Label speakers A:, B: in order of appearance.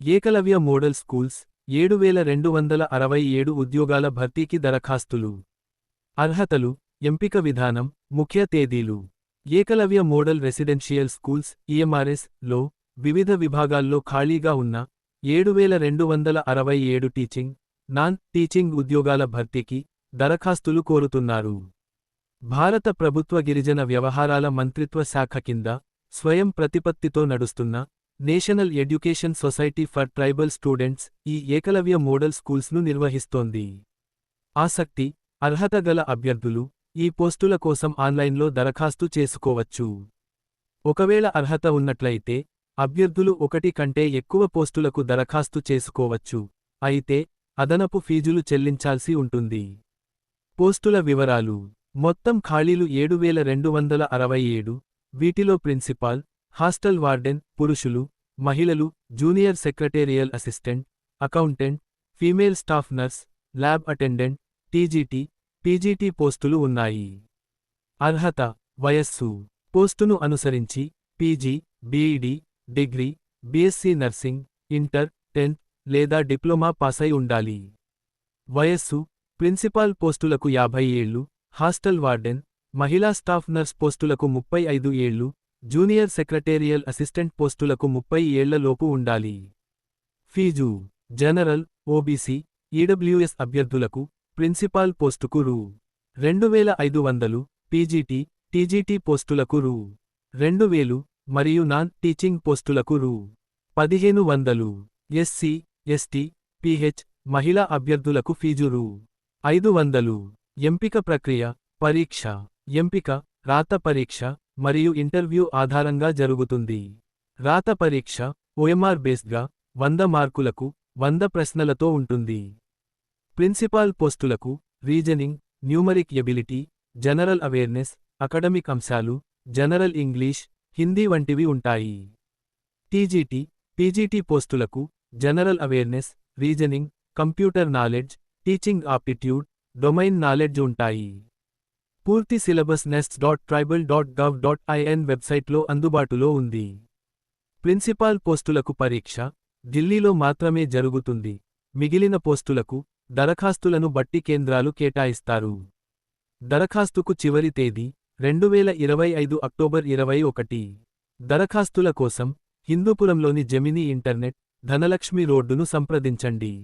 A: Eklavya model schools ఏడు వేల రెండు వందల అరవై ఏడు ఉద్యోగాల భర్తీకి దరఖాస్తులు. అర్హతలు ఎంపిక విధానం ముఖ్య తేదీలు. ఏకలవ్య మోడల్ రెసిడెన్షియల్ స్కూల్స్ ఈఎంఆర్ఎస్లో వివిధ విభాగాల్లో ఖాళీగా ఉన్న ఏడు వేల రెండు వందల అరవై ఏడు టీచింగ్ నాన్ టీచింగ్ ఉద్యోగాల భర్తీకి దరఖాస్తులు కోరుతున్నారు. భారత ప్రభుత్వ గిరిజన వ్యవహారాల మంత్రిత్వ శాఖ కింద స్వయం ప్రతిపత్తితో నడుస్తున్న national education society for tribal students ఈ ఏకలవ్య మోడల్ స్కూల్స్ను నిర్వహిస్తోంది. ఆసక్తి అర్హత గల అభ్యర్థులు ఈ పోస్టుల కోసం ఆన్లైన్లో దరఖాస్తు చేసుకోవచ్చు. ఒకవేళ అర్హత ఉన్నట్లయితే అభ్యర్థులు ఒకటి కంటే ఎక్కువ పోస్టులకు దరఖాస్తు చేసుకోవచ్చు. అయితే అదనపు ఫీజులు చెల్లించాల్సి ఉంటుంది. పోస్టుల వివరాలు. మొత్తం ఖాళీలు ఏడు వేల రెండు వందల అరవై ఏడు. వీటిలో ప్రిన్సిపాల్ హాస్టల్ వార్డెన్ పురుషులు మహిళలు junior secretarial assistant accountant female staff nurse lab attendant TGT PGT పోస్టులు ఉన్నాయి. అర్హత వయస్సు పోస్టును అనుసరించి PG BEd degree BSc nursing inter tenth లేదా డిప్లొమా పాసై ఉండాలి. వయస్సు ప్రిన్సిపాల్ పోస్టులకు యాభై ఏళ్ళు హాస్టల్ వార్డెన్ మహిళా స్టాఫ్ నర్స్ పోస్టులకు ముప్పై ఐదు ఏళ్ళు జూనియర్ సెక్రటేరియల్ అసిస్టెంట్ పోస్టులకు ముప్పై ఏళ్ళలోపు ఉండాలి. ఫీజు. జనరల్ ఓబీసీ ఈడబ్ల్యూఎస్ అభ్యర్థులకు ప్రిన్సిపాల్ పోస్టుకు రూ. రెండు వేల ఐదు వందలు పీజీటీ టీజీటీ పోస్టులకు రూ. రెండు వేలు మరియు నాన్ టీచింగ్ పోస్టులకు రూ. పదిహేను వందలు. ఎస్సీ ఎస్టీ పీహెచ్ మహిళా అభ్యర్థులకు ఫీజు రూ. ఐదు వందలు. ఎంపిక ప్రక్రియ పరీక్ష. ఎంపిక రాత పరీక్ష మరియు ఇంటర్వ్యూ ఆధారంగా జరుగుతుంది. రాత పరీక్ష ఓఎంఆర్ బేస్డ్గా వంద మార్కులకు వంద ప్రశ్నలతో ఉంటుంది. ప్రిన్సిపాల్ పోస్టులకు reasoning numeric ability general awareness academic అంశాలు జనరల్ ఇంగ్లీష్ హిందీ వంటివి ఉంటాయి. టీజీటీ పీజీటీ పోస్టులకు general awareness reasoning computer knowledge teaching aptitude domain knowledge ఉంటాయి. పూర్తి syllabus nest dot tribal dot gov dot in వెబ్సైట్లో అందుబాటులో ఉంది. ప్రిన్సిపాల్ పోస్టులకు పరీక్ష ఢిల్లీలో మాత్రమే జరుగుతుంది. మిగిలిన పోస్టులకు దరఖాస్తులను బట్టి కేంద్రాలు కేటాయిస్తారు. దరఖాస్తుకు చివరి తేదీ రెండు వేల ఇరవై ఐదు అక్టోబర్ ఇరవై ఒకటి. దరఖాస్తుల కోసం హిందూపురంలోని జమినీ ఇంటర్నెట్ ధనలక్ష్మి రోడ్డును సంప్రదించండి.